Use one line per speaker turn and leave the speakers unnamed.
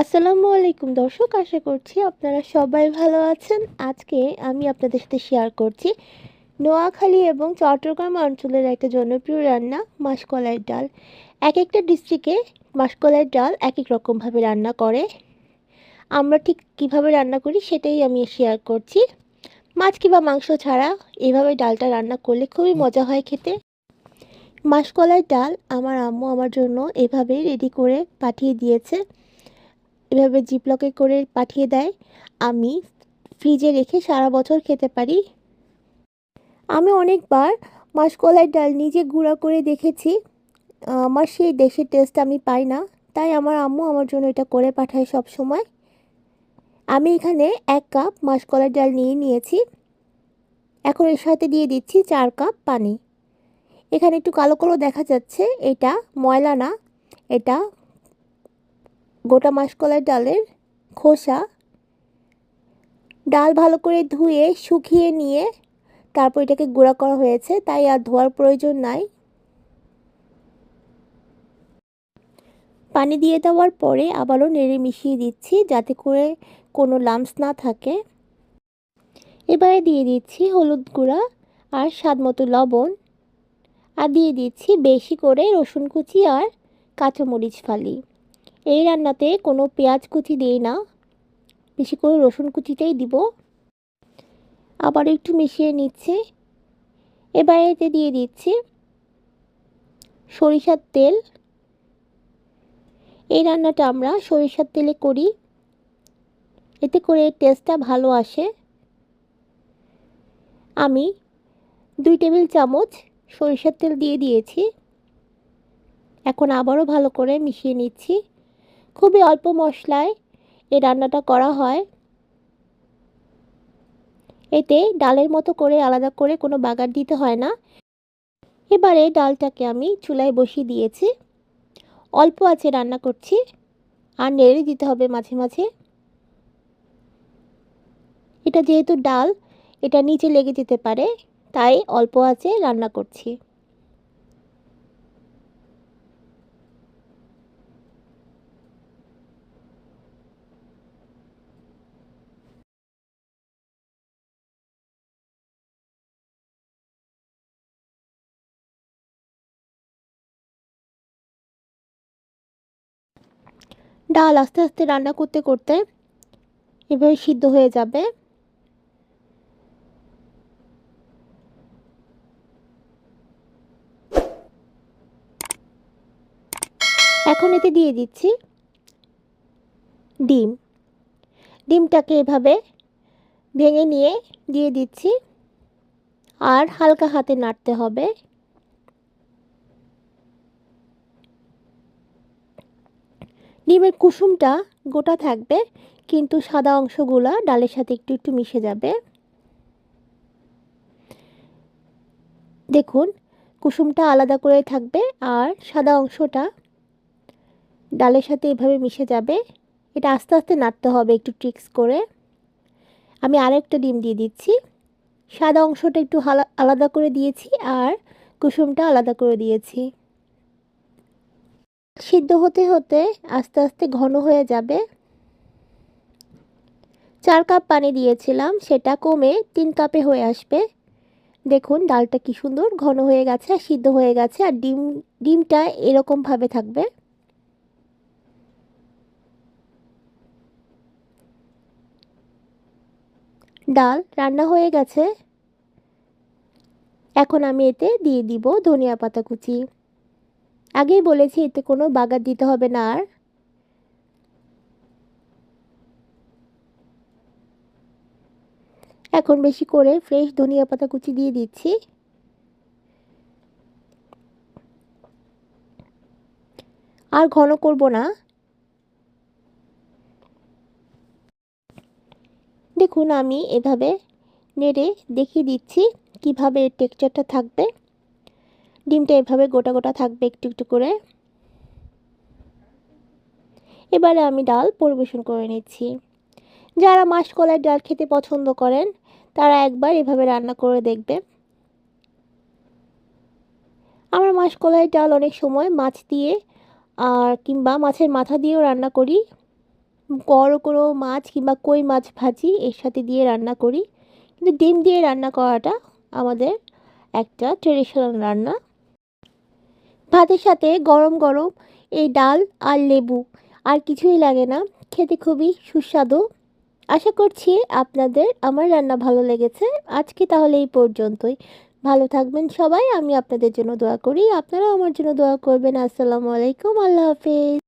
আসসালামু আলাইকুম দর্শক, আশা করছি আপনারা সবাই ভালো আছেন। আজকে আমি আপনাদের সাথে শেয়ার করছি নোয়াখালী এবং চট্টগ্রাম অঞ্চলের একটা জনপ্রিয় রান্না, মাসকলাইয়ের ডাল। এক একটা ডিস্ট্রিক্টে মাসকলাইয়ের ডাল এক এক রকমভাবে রান্না করে। আমরা ঠিক কীভাবে রান্না করি সেটাই আমি শেয়ার করছি। মাছ কিংবা মাংস ছাড়া এভাবে ডালটা রান্না করলে খুবই মজা হয় খেতে। মাসকলাইয়ের ডাল আমার আম্মু আমার জন্য এভাবে রেডি করে পাঠিয়ে দিয়েছে। এভাবে জিপলকে করে পাঠিয়ে দেয়। আমি ফ্রিজে রেখে সারা বছর খেতে পারি। আমি অনেকবার মাসকলাইয়ের ডাল নিজে গুঁড়া করে দেখেছি। আমার সেই দেশের টেস্ট আমি পাই না। তাই আমার আম্মু আমার জন্য এটা করে পাঠায় সব সময় আমি এখানে এক কাপ মাসকলাইয়ের ডাল নিয়ে নিয়েছি। এখন এর সাথে দিয়ে দিচ্ছি চার কাপ পানি। এখানে একটু কালো কালো দেখা যাচ্ছে। এটা ময়লা না। এটা গোটা মাসকলাই ডালের খোসা। ডাল ভালো করে ধুয়ে, শুকিয়ে নিয়ে তারপর এটাকে গুঁড়া করা হয়েছে, তাই আর ধোয়ার প্রয়োজন নাই। পানি দিয়ে দেওয়ার পরে আবারও নেড়ে মিশিয়ে দিচ্ছি যাতে করে কোনো লামস না থাকে। এবারে দিয়ে দিচ্ছি হলুদ গুঁড়া আর স্বাদ মতো লবণ। আর দিয়ে দিচ্ছি বেশি করে রসুন কুচি আর কাঁচামরিচ ফালি। এই রান্নাতে কোনো পেঁয়াজ কুচি দিই না। বেশি করে রসুন কুচিটাই দিব। আবার একটু মিশিয়ে নিচ্ছে। এবার এতে দিয়ে দিচ্ছি সরিষার তেল। এই রান্নাটা আমরা সরিষার তেলে করি। এতে করে টেস্টটা ভালো আসে। আমি দুই টেবিল চামচ সরিষার তেল দিয়ে দিয়েছি। এখন আবারও ভালো করে মিশিয়ে নিচ্ছি। খুবই অল্প মশলায় এই রান্নাটা করা হয়। এতে ডালের মতো করে আলাদা করে কোনো বাগার দিতে হয় না। এবারে ডালটাকে আমি চুলায় বসিয়ে দিয়েছি। অল্প আছে রান্না করছি, আর নেড়ে দিতে হবে মাঝে মাঝে। এটা যেহেতু ডাল, এটা নিচে লেগে যেতে পারে, তাই অল্প আছে রান্না করছি। ডাল আস্তে আস্তে রান্না করতে করতে এভাবে সিদ্ধ হয়ে যাবে। এখন এতে দিয়ে দিচ্ছি ডিম। ডিমটাকে এভাবে ভেঙে নিয়ে দিয়ে দিচ্ছি। আর হালকা হাতে নাড়তে হবে। ডিমের কুসুমটা গোটা থাকবে, কিন্তু সাদা অংশগুলো ডালের সাথে একটু একটু মিশে যাবে। দেখুন, কুসুমটা আলাদা করে থাকবে আর সাদা অংশটা ডালের সাথে এভাবে মিশে যাবে। এটা আস্তে আস্তে নাড়তে হবে একটু ট্রিক্স করে। আমি আরেকটা ডিম দিয়ে দিচ্ছি। সাদা অংশটা একটু আলাদা করে দিয়েছি আর কুসুমটা আলাদা করে দিয়েছি। সিদ্ধ হতে হতে আস্তে আস্তে ঘন হয়ে যাবে। চার কাপ পানি দিয়েছিলাম, সেটা কমে তিন কাপে হয়ে আসবে। দেখুন, ডালটা কি সুন্দর ঘন হয়ে গেছে আর সিদ্ধ হয়ে গেছে, আর ডিম, ডিমটা এরকমভাবে থাকবে। ডাল রান্না হয়ে গেছে। এখন আমি এতে দিয়ে দিব ধনিয়া পাতা কুচি। আগেই বলেছি, এতে কোনো বাগার দিতে হবে না আর। এখন বেশি করে ফ্রেশ ধনিয়া পাতা কুচি দিয়ে দিচ্ছি। আর ঘন করব না। দেখুন, আমি এভাবে নেড়ে দেখিয়ে দিচ্ছি কীভাবে টেক্সচারটা থাকবে। ডিমটা এভাবে গোটা গোটা থাকবে একটু একটু করে। এবারে আমি ডাল পরিবেশন করে নিচ্ছি। যারা মাসকলাইয়ের ডাল খেতে পছন্দ করেন, তারা একবার এভাবে রান্না করে দেখবে আমরা মাসকলাইয়ের ডাল অনেক সময় মাছ দিয়ে আর কিংবা মাছের মাথা দিয়েও রান্না করি। বড় কোনো মাছ কিংবা কই মাছ ভাজি এর সাথে দিয়ে রান্না করি। কিন্তু ডিম দিয়ে রান্না করাটা আমাদের একটা ট্রেডিশনাল রান্না। ভাতের সাথে গরম গরম এই ডাল আর লেবু, আর কিছুই লাগে না। খেতে খুবই সুস্বাদু। আশা করছি আপনাদের আমার রান্না ভালো লেগেছে। আজকে তাহলে এই পর্যন্তই। ভালো থাকবেন সবাই। আমি আপনাদের জন্য দোয়া করি। আপনারাও আমার জন্য দোয়া করবেন। আসসালামু আলাইকুম। আল্লাহ হাফেজ।